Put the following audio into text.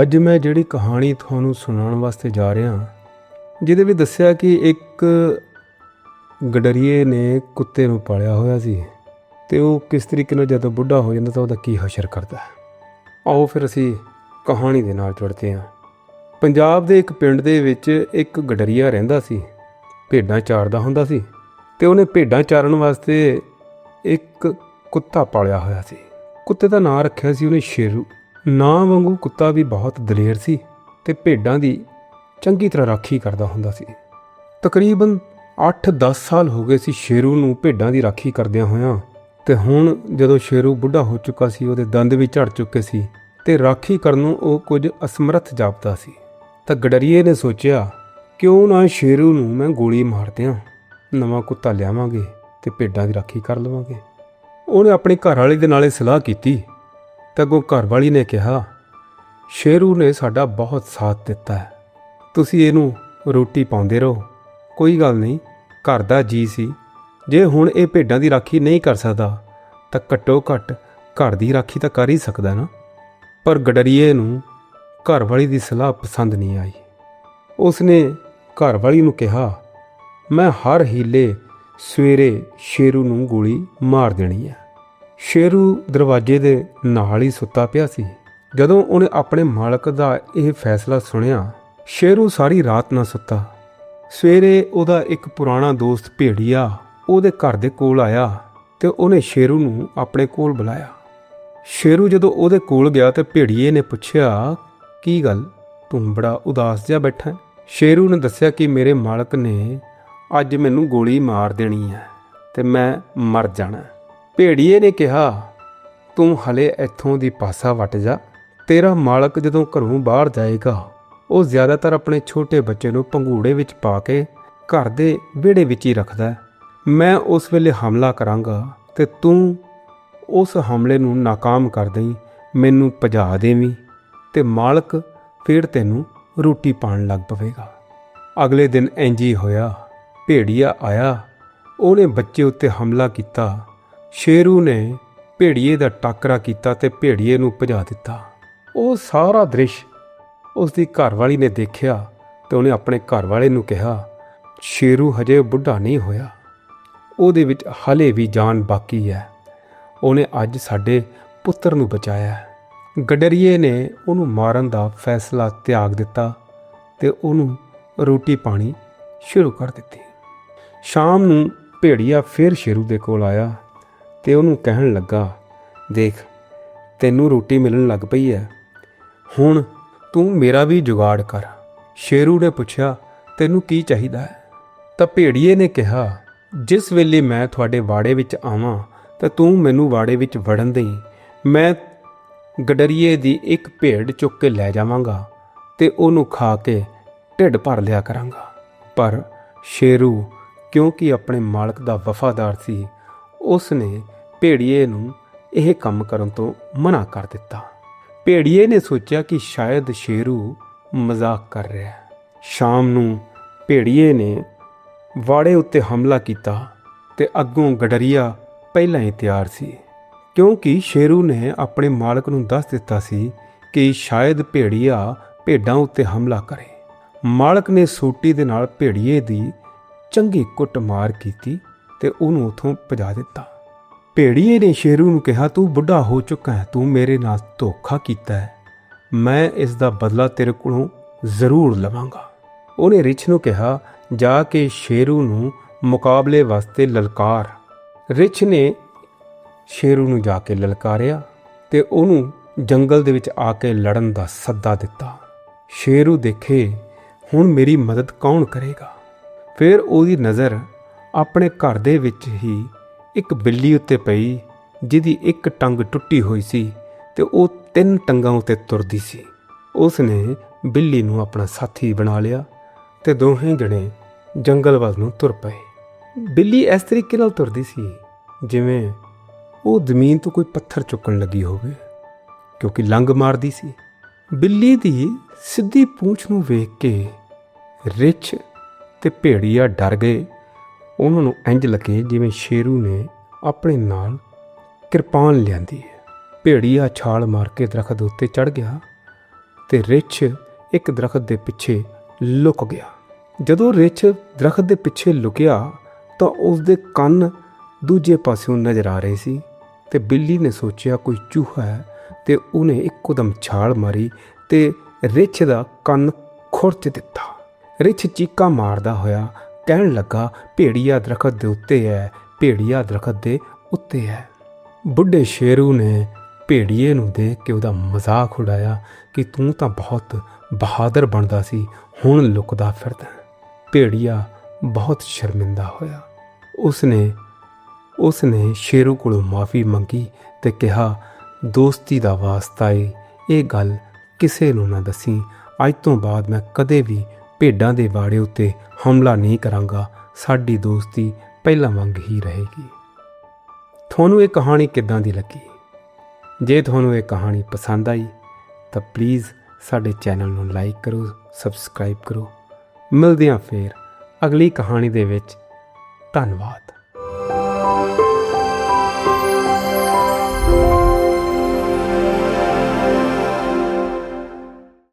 ਅੱਜ ਮੈਂ ਜਿਹੜੀ ਕਹਾਣੀ ਤੁਹਾਨੂੰ ਸੁਣਾਉਣ ਵਾਸਤੇ ਜਾ ਰਿਹਾ ਜਿਹਦੇ ਵਿੱਚ ਦੱਸਿਆ ਕਿ ਇੱਕ ਗਡਰੀਏ ਨੇ ਕੁੱਤੇ ਨੂੰ ਪਾਲਿਆ ਹੋਇਆ ਸੀ ਤੇ ਉਹ ਕਿਸ ਤਰੀਕੇ ਨਾਲ ਜਦੋਂ ਬੁੱਢਾ ਹੋ ਜਾਂਦਾ ਤਾਂ ਉਹਦਾ ਕੀ ਹਸ਼ਰ ਕਰਦਾ ਆਓ ਫਿਰ ਅਸੀਂ ਕਹਾਣੀ ਦੇ ਨਾਲ ਜੁੜਦੇ ਹਾਂ। ਪੰਜਾਬ ਦੇ ਇੱਕ ਪਿੰਡ ਦੇ ਵਿੱਚ ਇੱਕ ਗਡਰੀਆ ਰਹਿੰਦਾ ਸੀ, ਭੇਡਾਂ ਚਾਰਦਾ ਹੁੰਦਾ ਸੀ ਤੇ ਉਹਨੇ ਭੇਡਾਂ ਚਾਰਨ ਵਾਸਤੇ ਇੱਕ ਕੁੱਤਾ ਪਾਲਿਆ ਹੋਇਆ ਸੀ। ਕੁੱਤੇ ਦਾ ਨਾਂ ਰੱਖਿਆ ਸੀ ਉਹਨੇ ਸ਼ੇਰੂ। ਨਾਂ ਵਾਂਗੂ ਕੁੱਤਾ ਵੀ ਬਹੁਤ ਦਲੇਰ ਸੀ ਤੇ ਭੇਡਾਂ ਦੀ ਚੰਗੀ ਤਰ੍ਹਾਂ ਰਾਖੀ ਕਰਦਾ ਹੁੰਦਾ ਸੀ। ਤਕਰੀਬਨ 8-10 ਸਾਲ ਹੋ ਗਏ ਸੀ ਸ਼ੇਰੂ ਨੂੰ ਭੇਡਾਂ ਦੀ ਰਾਖੀ ਕਰਦਿਆਂ ਹੋਇਆਂ ਤੇ ਹੁਣ ਜਦੋਂ ਸ਼ੇਰੂ ਬੁੱਢਾ ਹੋ ਚੁੱਕਾ ਸੀ, ਉਹਦੇ ਦੰਦ ਵੀ ਝੜ ਚੁੱਕੇ ਸੀ ਤੇ ਰਾਖੀ ਕਰਨ ਨੂੰ ਉਹ ਕੁਝ ਅਸਮਰੱਥ ਜਾਪਦਾ ਸੀ। ਤਾਂ ਗਡਰੀਏ ਨੇ ਸੋਚਿਆ, ਕਿਉਂ ਨਾ ਸ਼ੇਰੂ ਨੂੰ ਮੈਂ ਗੋਲੀ ਮਾਰ ਦਿਆਂ, ਨਵਾਂ ਕੁੱਤਾ ਲਿਆਵਾਂਗੇ ਤੇ ਭੇਡਾਂ ਦੀ ਰਾਖੀ ਕਰ ਲਵਾਂਗੇ। ਉਹਨੇ ਆਪਣੇ ਘਰ ਵਾਲੇ ਦੇ ਨਾਲੇ ਸਲਾਹ ਕੀਤੀ ਤਾਂ ਅੱਗੋਂ ਘਰਵਾਲੀ ਨੇ ਕਿਹਾ, ਸ਼ੇਰੂ ਨੇ ਸਾਡਾ ਬਹੁਤ ਸਾਥ ਦਿੱਤਾ ਹੈ। ਤੁਸੀਂ ਇਹਨੂੰ ਰੋਟੀ ਪਾਉਂਦੇ ਰਹੋ। ਕੋਈ ਗੱਲ ਨਹੀਂ, ਘਰ ਦਾ ਜੀ ਸੀ। ਜੇ ਹੁਣ ਇਹ ਭੇਡਾਂ ਦੀ ਰਾਖੀ ਨਹੀਂ ਕਰ ਸਕਦਾ, ਤਾਂ ਘੱਟੋ ਘੱਟ ਘਰ ਦੀ ਰਾਖੀ ਤਾਂ ਕਰ ਹੀ ਸਕਦਾ ਨਾ। ਪਰ ਗਡਰੀਏ ਨੂੰ ਘਰਵਾਲੀ ਦੀ ਸਲਾਹ ਪਸੰਦ ਨਹੀਂ ਆਈ। ਉਸਨੇ ਘਰਵਾਲੀ ਨੂੰ ਕਿਹਾ, ਮੈਂ ਹਰ ਹੀਲੇ ਸਵੇਰੇ ਸ਼ੇਰੂ ਨੂੰ ਗੋਲੀ ਮਾਰ ਦੇਣੀ ਹੈ। ਸ਼ੇਰੂ ਦਰਵਾਜ਼ੇ ਦੇ ਨਾਲ ਹੀ ਸੁੱਤਾ ਪਿਆ ਸੀ। ਜਦੋਂ ਉਹਨੇ ਆਪਣੇ ਮਾਲਕ ਦਾ ਇਹ ਫੈਸਲਾ ਸੁਣਿਆ, ਸ਼ੇਰੂ ਸਾਰੀ ਰਾਤ ਨਾ ਸੁੱਤਾ। ਸਵੇਰੇ ਉਹਦਾ ਇੱਕ ਪੁਰਾਣਾ ਦੋਸਤ ਭੇੜੀਆ ਉਹਦੇ ਘਰ ਦੇ ਕੋਲ ਆਇਆ ਤੇ ਉਹਨੇ ਸ਼ੇਰੂ ਨੂੰ ਆਪਣੇ ਕੋਲ ਬੁਲਾਇਆ। ਸ਼ੇਰੂ ਜਦੋਂ ਉਹਦੇ ਕੋਲ ਗਿਆ ਤੇ ਭੇੜੀਏ ਨੇ ਪੁੱਛਿਆ, ਕੀ ਗੱਲ? ਤੂੰ ਬੜਾ ਉਦਾਸ ਜਿਹਾ ਬੈਠਾ ਹੈ? ਸ਼ੇਰੂ ਨੇ ਦੱਸਿਆ ਕਿ ਮੇਰੇ ਮਾਲਕ ਨੇ ਅੱਜ ਮੈਨੂੰ ਗੋਲੀ ਮਾਰ ਦੇਣੀ ਹੈ ਤੇ ਮੈਂ ਮਰ ਜਾਣਾ ਭੇੜੀਏ ਨੇ ਕਿਹਾ, ਤੂੰ ਹਲੇ ਇੱਥੋਂ ਦੀ ਪਾਸਾ ਵਟ ਜਾ। ਤੇਰਾ ਮਾਲਕ ਜਦੋਂ ਘਰੋਂ ਬਾਹਰ ਜਾਏਗਾ, ਉਹ ਜ਼ਿਆਦਾਤਰ ਆਪਣੇ ਛੋਟੇ ਬੱਚੇ ਨੂੰ ਪੰਘੂੜੇ ਵਿੱਚ ਪਾ ਕੇ ਘਰ ਦੇ ਵਿਹੜੇ ਵਿੱਚ ਹੀ ਰੱਖਦਾ ਮੈਂ ਉਸ ਵੇਲੇ ਹਮਲਾ ਕਰਾਂਗਾ ਤੇ ਤੂੰ ਉਸ ਹਮਲੇ ਨੂੰ ਨਾਕਾਮ ਕਰ ਦੇਈਂ। ਮੈਨੂੰ ਭਜਾ ਦੇਵੀਂ ਤੇ ਮਾਲਕ ਫਿਰ ਤੈਨੂੰ ਰੋਟੀ ਪਾਣ ਲੱਗ ਪਵੇਗਾ। ਅਗਲੇ ਦਿਨ ਇੰਜ ਹੋਇਆ। ਭੇੜੀਆ ਆਇਆ। ਉਹਨੇ ਬੱਚੇ ਉੱਤੇ ਹਮਲਾ ਕੀਤਾ। ਸ਼ੇਰੂ ਨੇ ਭੇੜੀਏ ਦਾ ਟਾਕਰਾ ਕੀਤਾ ਤੇ ਭੇੜੀਏ ਨੂੰ ਭਜਾ ਦਿੱਤਾ। ਉਹ ਸਾਰਾ ਦ੍ਰਿਸ਼ ਉਸ ਦੀ ਘਰਵਾਲੀ ਨੇ ਦੇਖਿਆ ਤੇ ਉਹਨੇ ਆਪਣੇ ਘਰਵਾਲੇ ਨੂੰ ਕਿਹਾ, ਸ਼ੇਰੂ ਹਜੇ ਬੁੱਢਾ ਨਹੀਂ ਹੋਇਆ। ਉਹਦੇ ਵਿੱਚ ਹਲੇ ਵੀ ਜਾਨ ਬਾਕੀ ਹੈ। ਉਹਨੇ ਅੱਜ ਸਾਡੇ ਪੁੱਤਰ ਨੂੰ ਬਚਾਇਆ ਹੈ। ਗਡਰੀਏ ਨੇ ਉਹਨੂੰ ਮਾਰਨ ਦਾ ਫੈਸਲਾ ਤਿਆਗ ਦਿੱਤਾ ਤੇ ਉਹਨੂੰ ਰੋਟੀ ਪਾਣੀ ਸ਼ੁਰੂ ਕਰ ਦਿੱਤੀ। ਸ਼ਾਮ ਨੂੰ ਭੇੜੀਆ ਫਿਰ ਸ਼ੇਰੂ ਦੇ ਕੋਲ ਆਇਆ। ਤੇ ਉਹਨੂੰ ਕਹਿਣ ਲੱਗਾ, ਦੇਖ, ਤੈਨੂੰ ਰੋਟੀ ਮਿਲਣ ਲੱਗ ਪਈ ਹੈ ਹੁਣ ਤੂੰ ਮੇਰਾ ਵੀ ਜੁਗਾੜ ਕਰ। ਸ਼ੇਰੂ ਨੇ ਪੁੱਛਿਆ, ਤੈਨੂੰ ਕੀ ਚਾਹੀਦਾ ਹੈ ਤਾਂ ਭੇੜੀਏ ਨੇ ਕਿਹਾ, ਜਿਸ ਵੇਲੇ ਮੈਂ ਤੁਹਾਡੇ ਵਾੜੇ ਵਿੱਚ ਆਵਾਂ, ਤਾਂ ਤੂੰ ਮੈਨੂੰ ਵਾੜੇ ਵਿੱਚ ਵੜਨ ਦੇਈਂ। ਮੈਂ ਗਡਰੀਏ ਦੀ ਇੱਕ ਭੇਡ ਚੁੱਕ ਕੇ ਲੈ ਜਾਵਾਂਗਾ ਤੇ ਉਹਨੂੰ ਖਾ ਕੇ ਢਿੱਡ ਭਰ ਲਿਆ ਕਰਾਂਗਾ। ਪਰ ਸ਼ੇਰੂ, ਕਿਉਂਕਿ ਆਪਣੇ ਮਾਲਕ ਦਾ ਵਫਾਦਾਰ ਸੀ ਉਸ ਨੇ ਭੇੜੀਏ ਨੂੰ ਇਹ ਕੰਮ ਕਰਨ ਤੋਂ ਮਨਾ ਕਰ ਦਿੱਤਾ। ਭੇੜੀਏ ਨੇ ਸੋਚਿਆ ਕਿ ਸ਼ਾਇਦ ਸ਼ੇਰੂ ਮਜ਼ਾਕ ਕਰ ਰਿਹਾ ਹੈ। ਸ਼ਾਮ ਨੂੰ ਭੇੜੀਏ ਨੇ ਵਾੜੇ ਉੱਤੇ ਹਮਲਾ ਕੀਤਾ ਤੇ ਅੱਗੋਂ ਗਡਰੀਆ ਪਹਿਲਾਂ ਹੀ ਤਿਆਰ ਸੀ। ਕਿਉਂਕਿ ਸ਼ੇਰੂ ਨੇ ਆਪਣੇ ਮਾਲਕ ਨੂੰ ਦੱਸ ਦਿੱਤਾ ਸੀ ਕਿ ਸ਼ਾਇਦ ਭੇੜੀਆ ਭੇਡਾਂ ਉੱਤੇ ਹਮਲਾ ਕਰੇ। ਮਾਲਕ ਨੇ ਸੂਟੀ ਦੇ ਨਾਲ ਭੇੜੀਏ ਦੀ ਚੰਗੀ ਕੁੱਟਮਾਰ ਕੀਤੀ ਤੇ ਉਹਨੂੰ ਉਥੋਂ ਭਜਾ ਦਿੱਤਾ। ਭੇੜੀਏ ਨੇ ਸ਼ੇਰੂ ਨੂੰ ਕਿਹਾ, ਤੂੰ ਬੁੱਢਾ ਹੋ ਚੁੱਕਾ ਹੈ, ਤੂੰ ਮੇਰੇ ਨਾਲ ਧੋਖਾ ਕੀਤਾ ਹੈ। ਮੈਂ ਇਸ ਦਾ ਬਦਲਾ ਤੇਰੇ ਕੋਲੋਂ ਜ਼ਰੂਰ ਲਵਾਂਗਾ। ਉਹਨੇ ਰਿਛ ਨੂੰ ਕਿਹਾ, ਜਾ ਕੇ ਸ਼ੇਰੂ ਨੂੰ ਮੁਕਾਬਲੇ ਵਾਸਤੇ ਲਲਕਾਰ। ਰਿਛ ਨੇ ਸ਼ੇਰੂ ਨੂੰ ਜਾ ਕੇ ਲਲਕਾਰਿਆ ਤੇ ਉਹਨੂੰ ਜੰਗਲ ਦੇ ਵਿੱਚ ਆ ਕੇ ਲੜਨ ਦਾ ਸੱਦਾ ਦਿੱਤਾ। ਸ਼ੇਰੂ ਦੇਖੇ, ਹੁਣ ਮੇਰੀ ਮਦਦ ਕੌਣ ਕਰੇਗਾ? ਫਿਰ ਉਹਦੀ ਨਜ਼ਰ ਆਪਣੇ ਘਰ ਦੇ ਵਿੱਚ ਹੀ ਇੱਕ ਬਿੱਲੀ ਉੱਤੇ ਪਈ, ਜਿਹਦੀ ਇੱਕ ਟੰਗ ਟੁੱਟੀ ਹੋਈ ਸੀ ਤੇ ਉਹ ਤਿੰਨ ਟੰਗਾਂ ਉੱਤੇ ਤੁਰਦੀ ਸੀ। ਉਸ ਨੇ ਬਿੱਲੀ ਨੂੰ ਆਪਣਾ ਸਾਥੀ ਬਣਾ ਲਿਆ ਤੇ ਦੋਹੇ ਜਣੇ ਜੰਗਲ ਵੱਲ ਨੂੰ ਤੁਰ ਪਏ। ਬਿੱਲੀ ਇਸ ਤਰੀਕੇ ਨਾਲ ਤੁਰਦੀ ਸੀ, ਜਿਵੇਂ ਉਹ ਜ਼ਮੀਨ ਤੋਂ ਕੋਈ ਪੱਥਰ ਚੁੱਕਣ ਲੱਗੀ ਹੋਵੇ, ਕਿਉਂਕਿ ਲੰਗ ਮਾਰਦੀ ਸੀ। ਬਿੱਲੀ ਦੀ ਸਿੱਧੀ ਪੂੰਛ ਨੂੰ ਵੇਖ ਕੇ ਰਿਛ ਤੇ ਭੇੜੀਆ ਡਰ ਗਏ। ਉਹਨਾਂ ਨੂੰ ਇੰਜ ਲੱਗੇ ਜਿਵੇਂ ਸ਼ੇਰੂ ਨੇ ਆਪਣੇ ਨਾਲ ਕਿਰਪਾਨ ਲਿਆਂਦੀ ਹੈ। ਭੇੜੀਆ ਛਾਲ ਮਾਰ ਕੇ ਦਰਖਤ ਉੱਤੇ ਚੜ ਗਿਆ ਤੇ ਰਿੱਛ ਇੱਕ ਦਰਖਤ ਦੇ ਪਿੱਛੇ ਲੁਕ ਗਿਆ। ਜਦੋਂ ਰਿੱਛ ਦਰਖਤ ਦੇ ਪਿੱਛੇ ਲੁਕਿਆ ਤਾਂ ਉਸ ਦੇ ਕੰਨ ਦੂਜੇ ਪਾਸਿਓਂ ਨਜ਼ਰ ਆ ਰਹੇ ਸੀ ਤੇ ਬਿੱਲੀ ਨੇ ਸੋਚਿਆ, ਕੋਈ ਚੂਹਾ ਹੈ? ਤੇ ਉਹਨੇ ਇੱਕੋਦਮ ਛਾਲ ਮਾਰੀ ਤੇ ਰਿੱਛ ਦਾ ਕੰਨ ਖੁਰਚ ਦਿੱਤਾ। ਰਿੱਛ ਚੀਕਾ ਮਾਰਦਾ ਹੋਇਆ ਕਹਿਣ ਲੱਗਾ ਭੇੜੀਆ ਦਰਖਤ ਦੇ ਉੱਤੇ ਹੈ ਭੇੜੀਆ ਦਰਖਤ ਦੇ ਉੱਤੇ ਹੈ ਬੁੱਢੇ ਸ਼ੇਰੂ ਨੇ ਭੇੜੀਏ ਨੂੰ ਦੇਖ ਕੇ ਉਹਦਾ ਮਜ਼ਾਕ ਉਡਾਇਆ ਕਿ ਤੂੰ ਤਾਂ ਬਹੁਤ ਬਹਾਦਰ ਬਣਦਾ ਸੀ, ਹੁਣ ਲੁਕਦਾ ਫਿਰਦਾ। ਭੇੜੀਆ ਬਹੁਤ ਸ਼ਰਮਿੰਦਾ ਹੋਇਆ। ਉਸਨੇ ਉਸਨੇ ਸ਼ੇਰੂ ਕੋਲੋਂ ਮਾਫੀ ਮੰਗੀ ਤੇ ਕਿਹਾ, ਦੋਸਤੀ ਦਾ ਵਾਸਤਾ ਏ, ਇਹ ਗੱਲ ਕਿਸੇ ਨੂੰ ਨਾ ਦੱਸੀ। ਅੱਜ ਤੋਂ ਬਾਅਦ ਮੈਂ ਕਦੇ ਵੀ ਭੇਡਾਂ ਦੇ ਵਾੜੇ ਉੱਤੇ ਹਮਲਾ ਨਹੀਂ ਕਰਾਂਗਾ, ਸਾਡੀ ਦੋਸਤੀ ਪਹਿਲਾਂ ਵਾਂਗ ਹੀ ਰਹੇਗੀ। ਤੁਹਾਨੂੰ ਇਹ ਕਹਾਣੀ ਕਿੱਦਾਂ ਦੀ ਲੱਗੀ? ਜੇ ਤੁਹਾਨੂੰ ਇਹ ਕਹਾਣੀ ਪਸੰਦ ਆਈ, ਤਾਂ ਪਲੀਜ਼ ਸਾਡੇ ਚੈਨਲ ਨੂੰ ਲਾਈਕ ਕਰੋ ਸਬਸਕ੍ਰਾਈਬ ਕਰੋ। ਮਿਲਦੇ ਹਾਂ ਫੇਰ ਅਗਲੀ ਕਹਾਣੀ ਦੇ ਵਿੱਚ। ਧੰਨਵਾਦ।